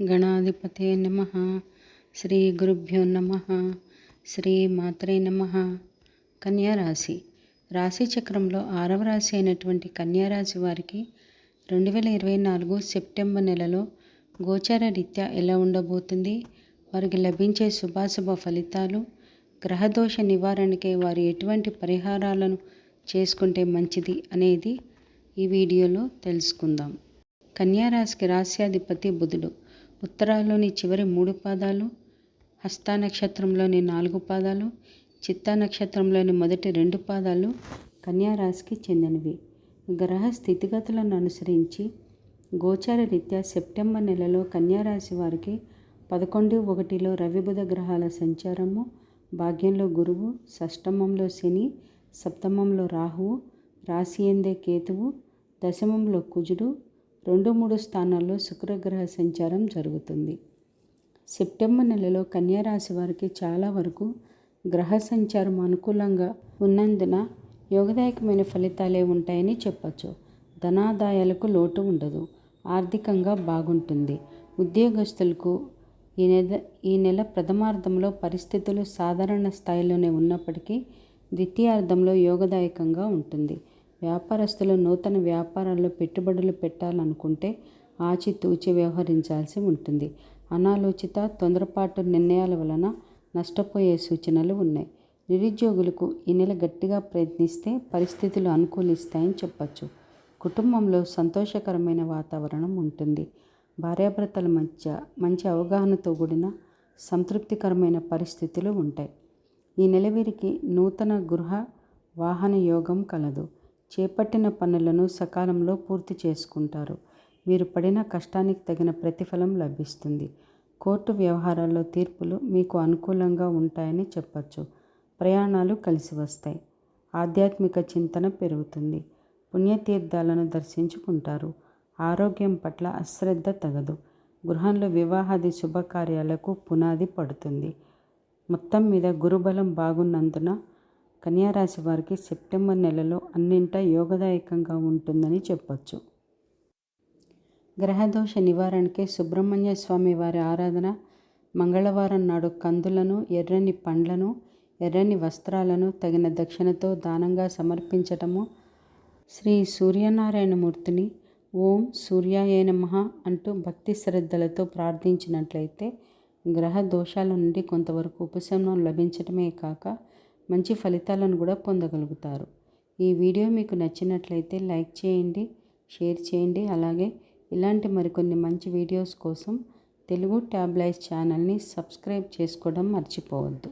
గణాధిపతే నమ. శ్రీ గురుభ్యో నమ. శ్రీ మాత్రే నమ. కన్యారాశి రాశి. చక్రంలో ఆరవ రాశి అయినటువంటి కన్యారాశి వారికి రెండు వేల ఇరవై నాలుగు సెప్టెంబర్ నెలలో గోచార రీత్యా ఎలా ఉండబోతుంది? వారికి లభించే శుభాశుభ ఫలితాలు గ్రహదోష నివారణకై వారు ఎటువంటి పరిహారాలను చేసుకుంటే మంచిది అనేది ఈ వీడియోలో తెలుసుకుందాం. కన్యారాశికి రాశ్యాధిపతి బుధుడు. ఉత్తరాలోని చివరి మూడు పాదాలు హస్త నక్షత్రంలోని నాలుగు పాదాలు చిత్తా నక్షత్రంలోని మొదటి రెండు పాదాలు కన్యారాశికి చెందినవి. గ్రహ స్థితిగతులను అనుసరించి గోచార రీత్యా సెప్టెంబర్ నెలలో కన్యారాశి వారికి పదకొండు ఒకటిలో రవిబుధ గ్రహాల సంచారము భాగ్యంలో గురువు షష్టమంలో శని సప్తమంలో రాహువు రాశి ఎందే కేతువు దశమంలో కుజుడు రెండు మూడు స్థానాల్లో శుక్రగ్రహ సంచారం జరుగుతుంది. సెప్టెంబర్ నెలలో కన్యారాశి వారికి చాలా వరకు గ్రహ సంచారం అనుకూలంగా ఉన్నందున యోగదాయకమైన ఫలితాలే ఉంటాయని చెప్పచ్చు. ధనాదాయాలకు లోటు ఉండదు. ఆర్థికంగా బాగుంటుంది. ఉద్యోగస్తులకు ఈ నెల ఈ నెల ప్రథమార్థంలో పరిస్థితులు సాధారణ స్థాయిలోనే ఉన్నప్పటికీ ద్వితీయార్థంలో యోగదాయకంగా ఉంటుంది. వ్యాపారస్తులు నూతన వ్యాపారాల్లో పెట్టుబడులు పెట్టాలనుకుంటే ఆచితూచి వ్యవహరించాల్సి ఉంటుంది. అనాలోచిత తొందరపాటు నిర్ణయాల వలన నష్టపోయే సూచనలు ఉన్నాయి. నిరుద్యోగులకు ఈ నెల గట్టిగా ప్రయత్నిస్తే పరిస్థితులు అనుకూలిస్తాయని చెప్పచ్చు. కుటుంబంలో సంతోషకరమైన వాతావరణం ఉంటుంది. భార్యాభర్తల మధ్య మంచి అవగాహనతో కూడిన సంతృప్తికరమైన పరిస్థితులు ఉంటాయి. ఈ నెల వీరికి నూతన గృహ వాహన యోగం కలదు. చేపట్టిన పనులను సకాలంలో పూర్తి చేసుకుంటారు. మీరు పడిన కష్టానికి తగిన ప్రతిఫలం లభిస్తుంది. కోర్టు వ్యవహారాల్లో తీర్పులు మీకు అనుకూలంగా ఉంటాయని చెప్పచ్చు. ప్రయాణాలు కలిసి వస్తాయి. ఆధ్యాత్మిక చింతన పెరుగుతుంది. పుణ్యతీర్థాలను దర్శించుకుంటారు. ఆరోగ్యం పట్ల అశ్రద్ధ తగదు. గృహంలో వివాహాది శుభకార్యాలకు పునాది పడుతుంది. మొత్తం మీద గురుబలం బాగున్నందున కన్యారాశి వారికి సెప్టెంబర్ నెలలో అన్నింటా యోగదాయకంగా ఉంటుందని చెప్పచ్చు. గ్రహదోష నివారణకే సుబ్రహ్మణ్య స్వామి వారి ఆరాధన మంగళవారం నాడు కందులను ఎర్రని పండ్లను ఎర్రని వస్త్రాలను తగిన దక్షిణతో దానంగా సమర్పించటము శ్రీ సూర్యనారాయణమూర్తిని ఓం సూర్యాయ నమః అంటూ భక్తి శ్రద్ధలతో ప్రార్థించినట్లయితే గ్రహ దోషాల నుండి కొంతవరకు ఉపశమనం లభించటమే కాక మంచి ఫలితాలను కూడా పొందగలుగుతారు. ఈ వీడియో మీకు నచ్చినట్లయితే లైక్ చేయండి షేర్ చేయండి. అలాగే ఇలాంటి మరికొన్ని మంచి వీడియోస్ కోసం తెలుగు ట్యాబ్లైజ్ ఛానల్ని సబ్స్క్రైబ్ చేసుకోవడం మర్చిపోవద్దు.